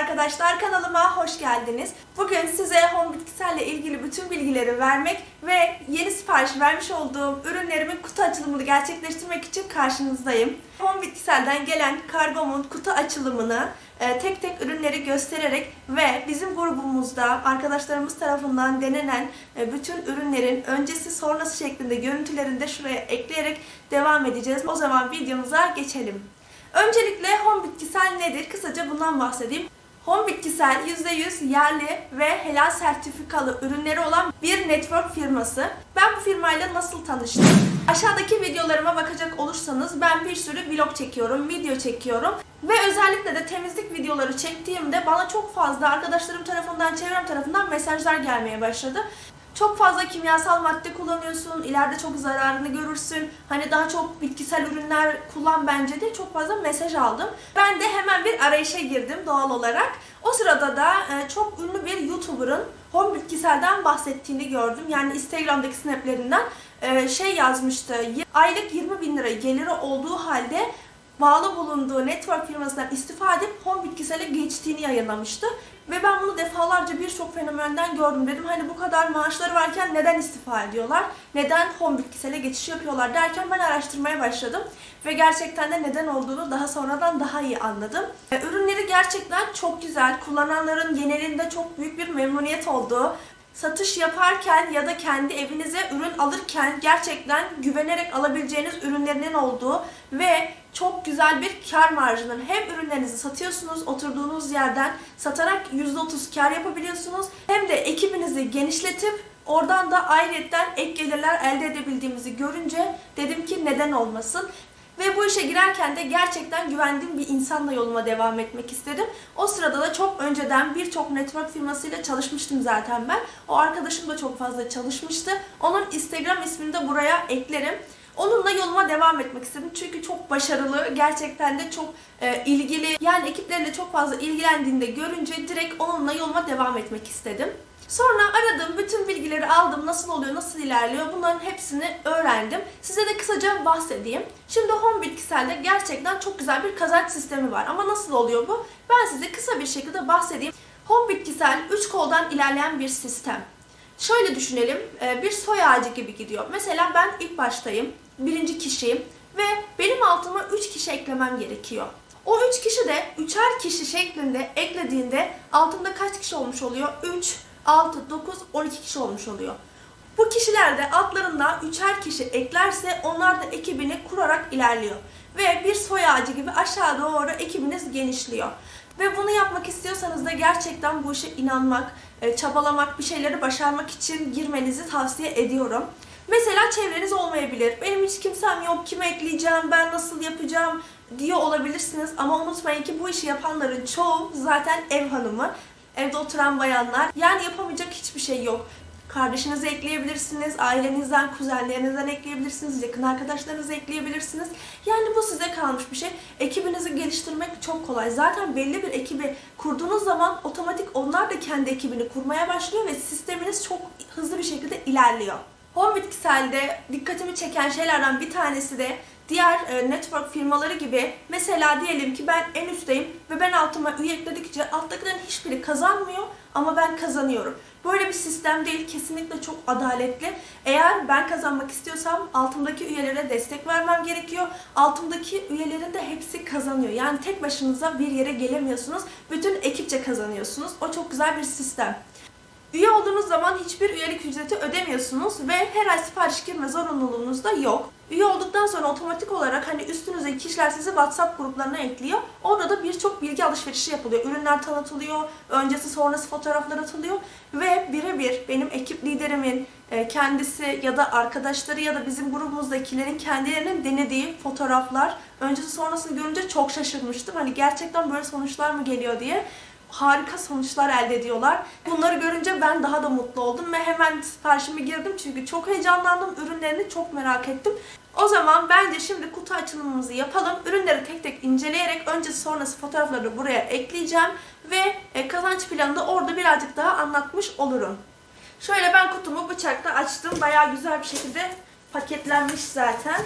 arkadaşlar kanalıma hoş geldiniz. Bugün size home bitkiselle ilgili bütün bilgileri vermek ve yeni sipariş vermiş olduğum ürünlerimin kutu açılımını gerçekleştirmek için karşınızdayım. Home bitkiselden gelen kargomun kutu açılımını e, tek tek ürünleri göstererek ve bizim grubumuzda arkadaşlarımız tarafından denenen e, bütün ürünlerin öncesi sonrası şeklinde görüntülerini de şuraya ekleyerek devam edeceğiz. O zaman videomuza geçelim. Öncelikle home bitkisel nedir? Kısaca bundan bahsedeyim. Home bitkisel %100 yerli ve helal sertifikalı ürünleri olan bir network firması. Ben bu firmayla nasıl tanıştım? Aşağıdaki videolarıma bakacak olursanız ben bir sürü vlog çekiyorum, video çekiyorum. Ve özellikle de temizlik videoları çektiğimde bana çok fazla arkadaşlarım tarafından, çevrem tarafından mesajlar gelmeye başladı. Çok fazla kimyasal madde kullanıyorsun, ileride çok zararını görürsün. Hani daha çok bitkisel ürünler kullan bence de çok fazla mesaj aldım. Ben de hemen bir arayışa girdim doğal olarak. O sırada da e, çok ünlü bir YouTuber'ın home bitkiselden bahsettiğini gördüm. Yani Instagram'daki snaplerinden e, şey yazmıştı. Aylık 20 bin lira geliri olduğu halde bağlı bulunduğu network firmasından istifa edip home bitkisele geçtiğini yayınlamıştı. Ve ben bunu defalarca birçok fenomenden gördüm. Dedim hani bu kadar maaşları varken neden istifa ediyorlar? Neden home bitkisele geçiş yapıyorlar derken ben araştırmaya başladım. Ve gerçekten de neden olduğunu daha sonradan daha iyi anladım. Ürünleri gerçekten çok güzel. Kullananların genelinde çok büyük bir memnuniyet olduğu, satış yaparken ya da kendi evinize ürün alırken gerçekten güvenerek alabileceğiniz ürünlerinin olduğu ve çok güzel bir kar marjının hem ürünlerinizi satıyorsunuz oturduğunuz yerden satarak %30 kar yapabiliyorsunuz hem de ekibinizi genişletip oradan da ayrıyetten ek gelirler elde edebildiğimizi görünce dedim ki neden olmasın ve bu işe girerken de gerçekten güvendiğim bir insanla yoluma devam etmek istedim. O sırada da çok önceden birçok network firmasıyla çalışmıştım zaten ben. O arkadaşım da çok fazla çalışmıştı. Onun Instagram ismini de buraya eklerim. Onunla yoluma devam etmek istedim. Çünkü çok başarılı, gerçekten de çok e, ilgili. Yani ekipleriyle çok fazla ilgilendiğinde görünce direkt onunla yoluma devam etmek istedim. Sonra aradım, bütün bilgileri aldım, nasıl oluyor, nasıl ilerliyor bunların hepsini öğrendim. Size de kısaca bahsedeyim. Şimdi home bitkiselde gerçekten çok güzel bir kazanç sistemi var. Ama nasıl oluyor bu? Ben size kısa bir şekilde bahsedeyim. Home bitkisel 3 koldan ilerleyen bir sistem. Şöyle düşünelim, e, bir soy ağacı gibi gidiyor. Mesela ben ilk baştayım, birinci kişiyim ve benim altıma 3 kişi eklemem gerekiyor. O 3 kişi de üçer kişi şeklinde eklediğinde altında kaç kişi olmuş oluyor? 3, 6, 9, 12 kişi olmuş oluyor. Bu kişiler de altlarında üçer kişi eklerse onlar da ekibini kurarak ilerliyor. Ve bir soy ağacı gibi aşağı doğru ekibiniz genişliyor. Ve bunu yapmak istiyorsanız da gerçekten bu işe inanmak, e, çabalamak, bir şeyleri başarmak için girmenizi tavsiye ediyorum. Mesela çevreniz olmayabilir. Benim hiç kimsem yok, kime ekleyeceğim, ben nasıl yapacağım diyor olabilirsiniz. Ama unutmayın ki bu işi yapanların çoğu zaten ev hanımı, evde oturan bayanlar. Yani yapamayacak hiçbir şey yok. Kardeşinizi ekleyebilirsiniz, ailenizden, kuzenlerinizden ekleyebilirsiniz, yakın arkadaşlarınızı ekleyebilirsiniz. Yani bu size kalmış bir şey. Ekibinizi geliştirmek çok kolay. Zaten belli bir ekibi kurduğunuz zaman otomatik onlar da kendi ekibini kurmaya başlıyor ve sisteminiz çok hızlı bir şekilde ilerliyor. Home bitkiselde dikkatimi çeken şeylerden bir tanesi de diğer e, network firmaları gibi mesela diyelim ki ben en üstteyim ve ben altıma üye ekledikçe alttakilerin hiçbiri kazanmıyor ama ben kazanıyorum. Böyle bir sistem değil kesinlikle çok adaletli. Eğer ben kazanmak istiyorsam altımdaki üyelere destek vermem gerekiyor. Altımdaki üyelerin de hepsi kazanıyor. Yani tek başınıza bir yere gelemiyorsunuz. Bütün ekipçe kazanıyorsunuz. O çok güzel bir sistem. Üye olduğunuz zaman hiçbir üyelik ücreti ödemiyorsunuz ve her ay sipariş girme zorunluluğunuz da yok. Üye olduktan sonra otomatik olarak hani üstünüzdeki kişiler sizi WhatsApp gruplarına ekliyor. Orada da birçok bilgi alışverişi yapılıyor. Ürünler tanıtılıyor, öncesi sonrası fotoğraflar atılıyor ve birebir benim ekip liderimin e, kendisi ya da arkadaşları ya da bizim grubumuzdakilerin kendilerinin denediği fotoğraflar öncesi sonrasını görünce çok şaşırmıştım. Hani gerçekten böyle sonuçlar mı geliyor diye harika sonuçlar elde ediyorlar. Bunları görünce ben daha da mutlu oldum ve hemen siparişimi girdim çünkü çok heyecanlandım. Ürünlerini çok merak ettim. O zaman bence şimdi kutu açılımımızı yapalım. Ürünleri tek tek inceleyerek öncesi sonrası fotoğrafları buraya ekleyeceğim ve e, kazanç planını da orada birazcık daha anlatmış olurum. Şöyle ben kutumu bıçakla açtım. Bayağı güzel bir şekilde paketlenmiş zaten.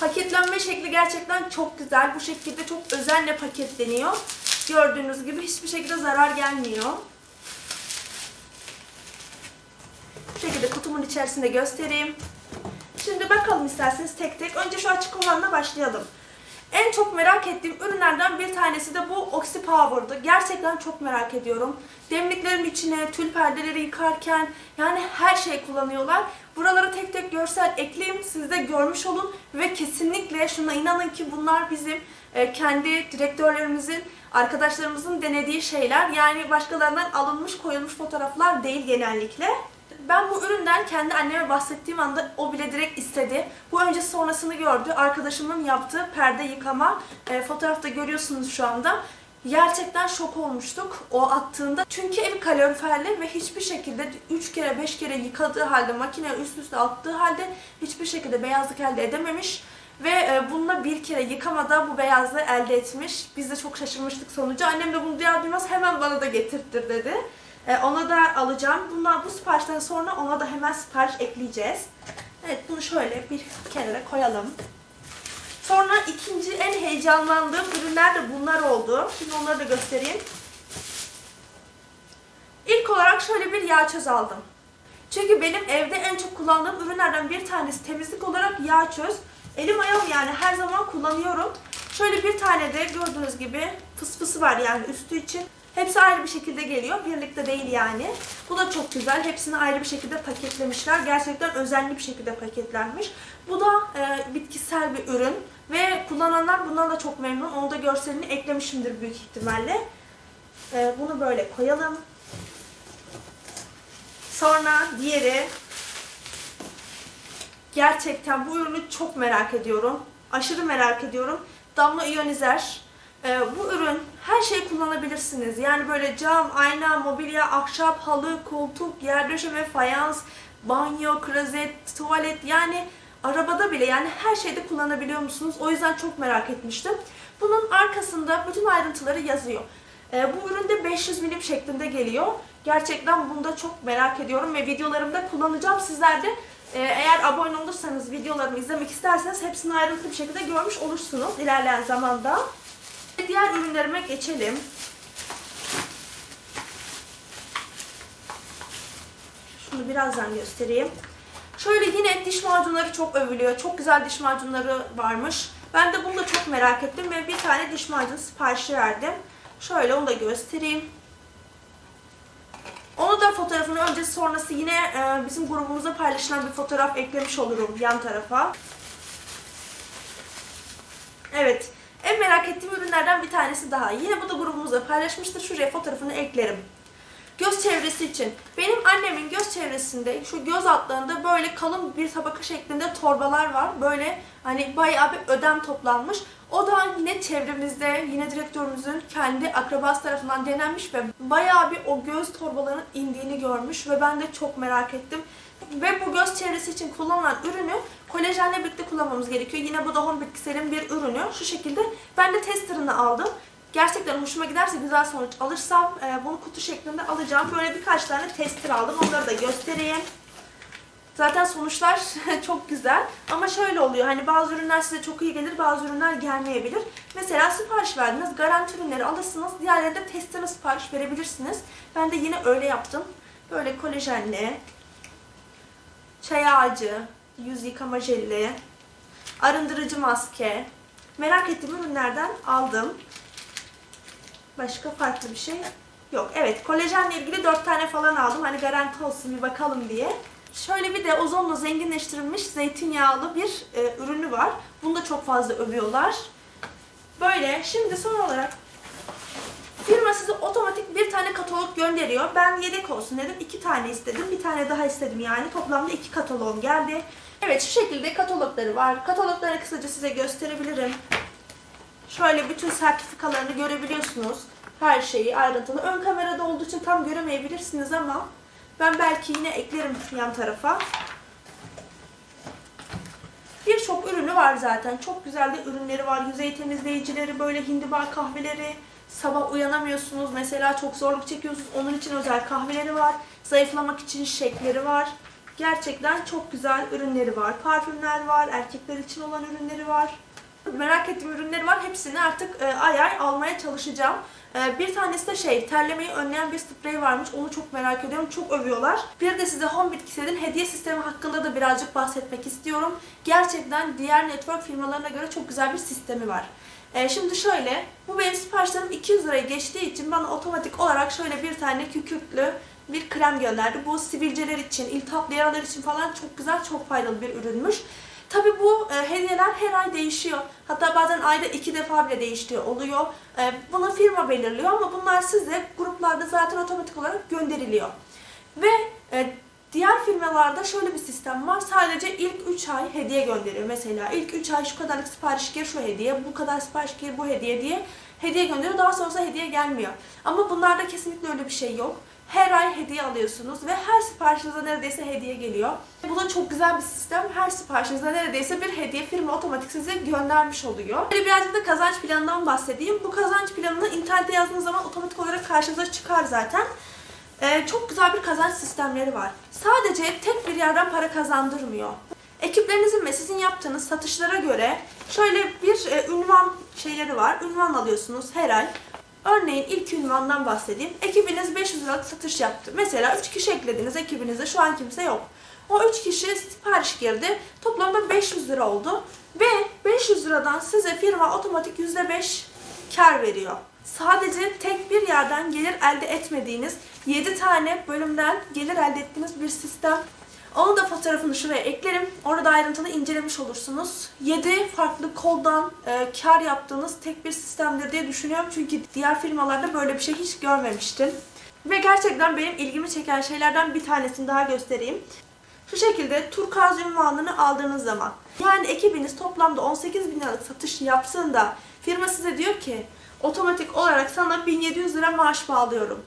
Paketlenme şekli gerçekten çok güzel. Bu şekilde çok özenle paketleniyor. Gördüğünüz gibi hiçbir şekilde zarar gelmiyor. Bu kutumun içerisinde göstereyim. Şimdi bakalım isterseniz tek tek. Önce şu açık olanla başlayalım. En çok merak ettiğim ürünlerden bir tanesi de bu Oxy Power'dı. Gerçekten çok merak ediyorum. Demliklerin içine, tül perdeleri yıkarken yani her şey kullanıyorlar. Buralara tek tek görsel ekleyeyim. Siz de görmüş olun. Ve kesinlikle şuna inanın ki bunlar bizim e, kendi direktörlerimizin, arkadaşlarımızın denediği şeyler. Yani başkalarından alınmış, koyulmuş fotoğraflar değil genellikle. Ben bu üründen kendi anneme bahsettiğim anda o bile direkt istedi. Bu öncesi sonrasını gördü. Arkadaşımın yaptığı perde yıkama e, fotoğrafta görüyorsunuz şu anda. Gerçekten şok olmuştuk o attığında. Çünkü ev kaloriferli ve hiçbir şekilde 3 kere 5 kere yıkadığı halde makine üst üste attığı halde hiçbir şekilde beyazlık elde edememiş. Ve e, bununla bir kere yıkamada bu beyazlığı elde etmiş. Biz de çok şaşırmıştık sonucu. Annem de bunu duyar duymaz hemen bana da getirttir dedi. E, ona da alacağım. Bunlar bu siparişten sonra ona da hemen sipariş ekleyeceğiz. Evet bunu şöyle bir kenara koyalım. Sonra ikinci en heyecanlandığım ürünler de bunlar oldu. Şimdi onları da göstereyim. İlk olarak şöyle bir yağ çöz aldım. Çünkü benim evde en çok kullandığım ürünlerden bir tanesi temizlik olarak yağ çöz. Elim ayağım yani her zaman kullanıyorum. Şöyle bir tane de gördüğünüz gibi fısfısı var yani üstü için. Hepsi ayrı bir şekilde geliyor. Birlikte değil yani. Bu da çok güzel. Hepsini ayrı bir şekilde paketlemişler. Gerçekten özenli bir şekilde paketlenmiş. Bu da e, bitkisel bir ürün. Ve kullananlar bundan da çok memnun. Onu da görselini eklemişimdir büyük ihtimalle. E, bunu böyle koyalım. Sonra diğeri. Gerçekten bu ürünü çok merak ediyorum. Aşırı merak ediyorum. Damla iyonizer. Ee, bu ürün her şey kullanabilirsiniz. Yani böyle cam, ayna, mobilya, ahşap, halı, koltuk, yer döşeme, fayans, banyo, klozet, tuvalet yani arabada bile yani her şeyde kullanabiliyor musunuz? O yüzden çok merak etmiştim. Bunun arkasında bütün ayrıntıları yazıyor. Ee, bu üründe 500 milim şeklinde geliyor. Gerçekten bunu da çok merak ediyorum ve videolarımda kullanacağım. Sizler de e, eğer abone olursanız, videolarımı izlemek isterseniz hepsini ayrıntılı bir şekilde görmüş olursunuz ilerleyen zamanda. Diğer ürünlerime geçelim. Şunu birazdan göstereyim. Şöyle yine diş macunları çok övülüyor. Çok güzel diş macunları varmış. Ben de bunu da çok merak ettim ve bir tane diş macunu siparişi verdim. Şöyle onu da göstereyim. Onu da fotoğrafını öncesi sonrası yine e, bizim grubumuza paylaşılan bir fotoğraf eklemiş olurum yan tarafa. Evet. En merak ettiğim ürünlerden bir tanesi daha. Yine bu da grubumuza paylaşmıştır. Şuraya fotoğrafını eklerim. Göz çevresi için. Benim annemin göz çevresinde şu göz altlarında böyle kalın bir tabaka şeklinde torbalar var. Böyle hani bayağı bir ödem toplanmış. O da yine çevremizde, yine direktörümüzün kendi akrabası tarafından denenmiş ve bayağı bir o göz torbalarının indiğini görmüş ve ben de çok merak ettim. Ve bu göz çevresi için kullanılan ürünü kolajenle birlikte kullanmamız gerekiyor. Yine bu da Home Bitkisel'in bir ürünü. Şu şekilde ben de testerını aldım. Gerçekten hoşuma giderse güzel sonuç alırsam e, bunu kutu şeklinde alacağım. Böyle birkaç tane tester aldım. Onları da göstereyim. Zaten sonuçlar çok güzel. Ama şöyle oluyor. Hani bazı ürünler size çok iyi gelir, bazı ürünler gelmeyebilir. Mesela sipariş verdiniz, garanti ürünleri alırsınız. Diğerlerinde testine sipariş verebilirsiniz. Ben de yine öyle yaptım. Böyle kolajenli, çay ağacı, yüz yıkama jeli, arındırıcı maske. Merak ettiğim ürünlerden aldım. Başka farklı bir şey yok. Evet, kolajenle ilgili 4 tane falan aldım. Hani garanti olsun bir bakalım diye. Şöyle bir de ozonla zenginleştirilmiş zeytinyağlı bir e, ürünü var. Bunu da çok fazla övüyorlar. Böyle. Şimdi son olarak firma size otomatik bir tane katalog gönderiyor. Ben yedek olsun dedim. iki tane istedim. Bir tane daha istedim yani. Toplamda iki katalog geldi. Evet şu şekilde katalogları var. Katalogları kısaca size gösterebilirim. Şöyle bütün sertifikalarını görebiliyorsunuz. Her şeyi ayrıntılı. Ön kamerada olduğu için tam göremeyebilirsiniz ama ben belki yine eklerim yan tarafa. Birçok ürünü var zaten. Çok güzel de ürünleri var. Yüzey temizleyicileri, böyle hindibar kahveleri. Sabah uyanamıyorsunuz. Mesela çok zorluk çekiyorsunuz. Onun için özel kahveleri var. Zayıflamak için şekleri var. Gerçekten çok güzel ürünleri var. Parfümler var, erkekler için olan ürünleri var. Merak ettiğim ürünleri var. Hepsini artık e, ay ay almaya çalışacağım. E, bir tanesi de şey, terlemeyi önleyen bir sprey varmış. Onu çok merak ediyorum. Çok övüyorlar. Bir de size Home Bitkisel'in hediye sistemi hakkında da birazcık bahsetmek istiyorum. Gerçekten diğer network firmalarına göre çok güzel bir sistemi var. E, şimdi şöyle, bu benim siparişlerim 200 liraya geçtiği için bana otomatik olarak şöyle bir tane kükürtlü bir krem gönderdi. Bu sivilceler için, iltihaplı yaralar için falan çok güzel, çok faydalı bir ürünmüş. Tabi bu e, hediyeler her ay değişiyor. Hatta bazen ayda iki defa bile değiştiği oluyor. E, bunu firma belirliyor ama bunlar size gruplarda zaten otomatik olarak gönderiliyor. Ve e, diğer firmalarda şöyle bir sistem var. Sadece ilk 3 ay hediye gönderiyor. Mesela ilk 3 ay şu kadarlık sipariş gir şu hediye, bu kadar sipariş gir bu hediye diye hediye gönderiyor. Daha sonrasında hediye gelmiyor. Ama bunlarda kesinlikle öyle bir şey yok. Her ay hediye alıyorsunuz ve her siparişinize neredeyse hediye geliyor. Bu da çok güzel bir sistem. Her siparişinize neredeyse bir hediye firma otomatik size göndermiş oluyor. Böyle birazcık da kazanç planından bahsedeyim. Bu kazanç planını internete yazdığınız zaman otomatik olarak karşınıza çıkar zaten. Ee, çok güzel bir kazanç sistemleri var. Sadece tek bir yerden para kazandırmıyor. Ekiplerinizin ve sizin yaptığınız satışlara göre şöyle bir e, ünvan şeyleri var. Ünvan alıyorsunuz her ay. Örneğin ilk ünvandan bahsedeyim. Ekibiniz 500 liralık satış yaptı. Mesela 3 kişi eklediniz ekibinizde şu an kimse yok. O 3 kişi sipariş girdi. Toplamda 500 lira oldu. Ve 500 liradan size firma otomatik %5 kar veriyor. Sadece tek bir yerden gelir elde etmediğiniz 7 tane bölümden gelir elde ettiğiniz bir sistem. Onun da fotoğrafını şuraya eklerim. Orada ayrıntılı incelemiş olursunuz. 7 farklı koldan e, kar yaptığınız tek bir sistemdir diye düşünüyorum. Çünkü diğer firmalarda böyle bir şey hiç görmemiştim. Ve gerçekten benim ilgimi çeken şeylerden bir tanesini daha göstereyim. Şu şekilde turkuaz ünvanını aldığınız zaman yani ekibiniz toplamda 18 bin liralık satış yaptığında firma size diyor ki otomatik olarak sana 1700 lira maaş bağlıyorum.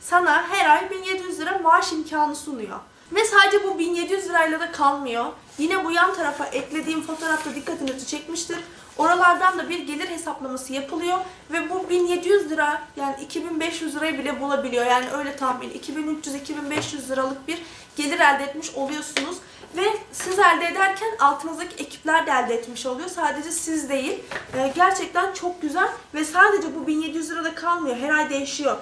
Sana her ay 1700 lira maaş imkanı sunuyor. Ve sadece bu 1700 lirayla da kalmıyor. Yine bu yan tarafa eklediğim fotoğrafta dikkatinizi çekmiştir. Oralardan da bir gelir hesaplaması yapılıyor ve bu 1700 lira yani 2500 lirayı bile bulabiliyor. Yani öyle tahmin 2300-2500 liralık bir gelir elde etmiş oluyorsunuz. Ve siz elde ederken altınızdaki ekipler de elde etmiş oluyor. Sadece siz değil. Ee, gerçekten çok güzel ve sadece bu 1700 lirada kalmıyor. Her ay değişiyor.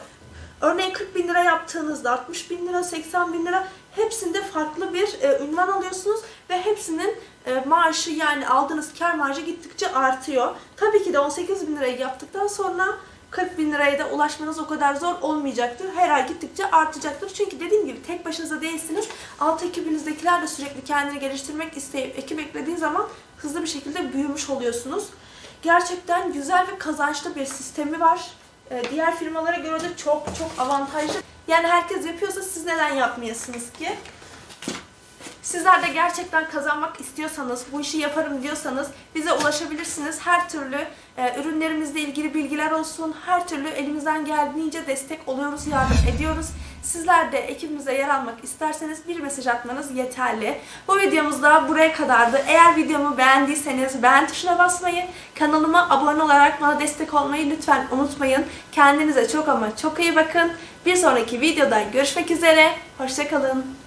Örneğin 40 bin lira yaptığınızda 60 bin lira, 80 bin lira hepsinde farklı bir e, ünvan alıyorsunuz ve hepsinin e, maaşı yani aldığınız kar marjı gittikçe artıyor. Tabii ki de 18 bin lirayı yaptıktan sonra 40 bin liraya da ulaşmanız o kadar zor olmayacaktır. Her ay gittikçe artacaktır. Çünkü dediğim gibi tek başınıza değilsiniz. Alt ekibinizdekiler de sürekli kendini geliştirmek isteyip ekip eklediği zaman hızlı bir şekilde büyümüş oluyorsunuz. Gerçekten güzel ve kazançlı bir sistemi var. Ee, diğer firmalara göre de çok çok avantajlı. Yani herkes yapıyorsa siz neden yapmayasınız ki? Sizler de gerçekten kazanmak istiyorsanız, bu işi yaparım diyorsanız bize ulaşabilirsiniz. Her türlü e, ürünlerimizle ilgili bilgiler olsun, her türlü elimizden geldiğince destek oluyoruz, yardım ediyoruz. Sizler de ekibimize yer almak isterseniz bir mesaj atmanız yeterli. Bu videomuz da buraya kadardı. Eğer videomu beğendiyseniz beğen tuşuna basmayı, kanalıma abone olarak bana destek olmayı lütfen unutmayın. Kendinize çok ama çok iyi bakın. Bir sonraki videoda görüşmek üzere. Hoşçakalın.